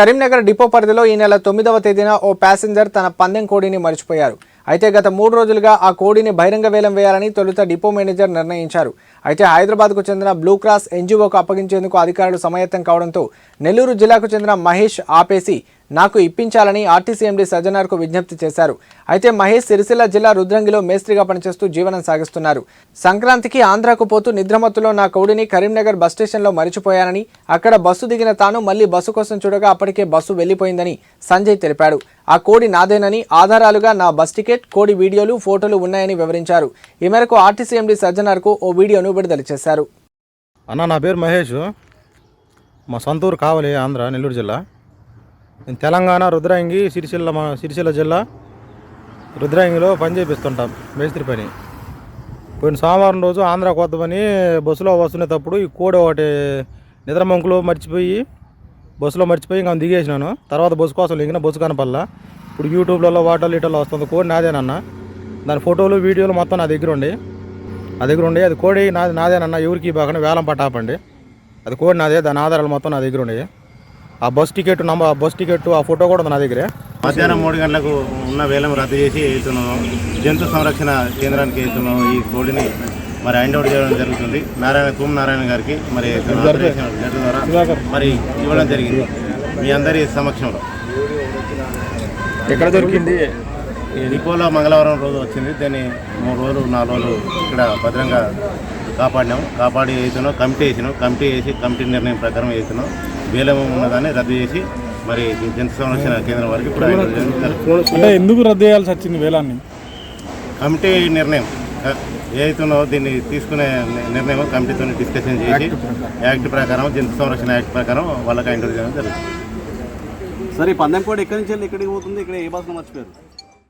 Karimnagar depot పరిధిలో ఈ నెల తొమ్మిదవ తేదీన ఓ ప్యాసింజర్ తన పందెం కోడిని మర్చిపోయారు. అయితే గత మూడు రోజులుగా ఆ కోడిని బహిరంగ వేలం వేయాలని తొలుత డిపో మేనేజర్ నిర్ణయించారు. అయితే హైదరాబాద్కు చెందిన బ్లూ క్రాస్ ఎన్జిఓకు అప్పగించేందుకు అధికారులు సమాయత్తం కావడంతో నెల్లూరు జిల్లాకు చెందిన మహేష్ ఆపేసి నాకు ఇప్పించాలని ఆర్టీసీ ఎండీ సజ్జనార్కు విజ్ఞప్తి చేశారు. అయితే మహేష్ సిరిసిల్ల జిల్లా రుద్రంగిలో మేస్త్రిగా పనిచేస్తూ జీవనం సాగిస్తున్నారు. సంక్రాంతికి ఆంధ్రాకు పోతూ నిద్రమత్తులో నా కోడిని కరీంనగర్ బస్ స్టేషన్లో మరిచిపోయానని అక్కడ బస్సు దిగిన తాను మళ్ళీ బస్సు కోసం చూడగా అప్పటికే బస్సు వెళ్ళిపోయిందని సంజయ్ తెలిపాడు. ఆ కోడి నాదేనని ఆధారాలుగా నా బస్ టికెట్ కోడి వీడియోలు ఫోటోలు ఉన్నాయని వివరించారు. ఈ మేరకు ఆర్టీసీ ఎండీ సజ్జనార్కు ఓ వీడియోను విడుదల చేశారు. అన్న నా పేరు మహేష్. మా సొంత ఊరు కావలి ఆంధ్ర నెల్లూరు జిల్లా. తెలంగాణ రుద్రాంగి సిరిసిల్ల మా సిరిసిల్ల జిల్లా రుద్రాంగిలో పని చేపిస్తుంటాం మేస్త్రి పని. పోయిన సోమవారం రోజు ఆంధ్ర కొత్తమని బస్సులో వస్తునేటప్పుడు ఈ కోడి ఒకటి నిద్రమంకులో మర్చిపోయి బస్సులో మర్చిపోయి ఇంకా దిగేసినాను. తర్వాత బస్సు కోసం లింగిన బస్సు కనపల్లా ఇప్పుడు యూట్యూబ్లలో వాటర్లు ఇటర్లో వస్తుంది. కోడి నాదేనన్న దాని ఫోటోలు వీడియోలు మొత్తం నా దగ్గర ఉండి నా దగ్గర ఉండి అది కోడి నాది నాదేనన్న ఎవరికి బాగా వేలం పట్టాపండి. అది కోడి నాదే దాని ఆధారాలు మొత్తం నా దగ్గర ఉండేవి ఆ బస్ టికెట్ నంబర్ ఆ బస్ టికెట్ ఆ ఫోటో కూడా ఉంది నా దగ్గరే. మధ్యాహ్నం మూడు గంటలకు ఉన్న వేలం రద్దు చేసి వెళ్తున్నాము. జంతు సంరక్షణ కేంద్రానికి వెళ్తున్నాము ఈ కోడిని మరి హ్యాండ్ అవుట్ చేయడం జరుగుతుంది. నారాయణ తుమ్ నారాయణ గారికి మరి ద్వారా మరి ఇవ్వడం జరిగింది. మీ అందరి సమక్షంలో. ఎక్కడ దొరికింది డిపోలో మంగళవారం రోజు వచ్చింది. దాన్ని మూడు రోజులు నాలుగు రోజులు ఇక్కడ భద్రంగా కాపాడినాం కాపాడి వేస్తున్నాం కమిటీ వేసినాం. కమిటీ వేసి కమిటీ నిర్ణయం ప్రకారం వేస్తున్నాం వేలం ఉన్నదాన్ని రద్దు చేసి మరి జంతు సంరక్షణ కేంద్రం వరకు ఇప్పుడు. అంటే ఎందుకు రద్దు చేయాల్సి వచ్చింది వేలాన్ని? కమిటీ నిర్ణయం. ఏదైతుందో దీన్ని తీసుకునే నిర్ణయం కమిటీతో డిస్కషన్ చేసి యాక్ట్ ప్రకారం. జంతు సంరక్షణ యాక్ట్ ప్రకారం వాళ్ళకి ఇంటర్ చేయడం జరుగుతుంది. సరే పందెం కోడ్ ఎక్కడి నుంచి వెళ్ళి ఎక్కడికి పోతుంది? ఇక్కడ ఏ బస్సులో మర్చిపోయారు?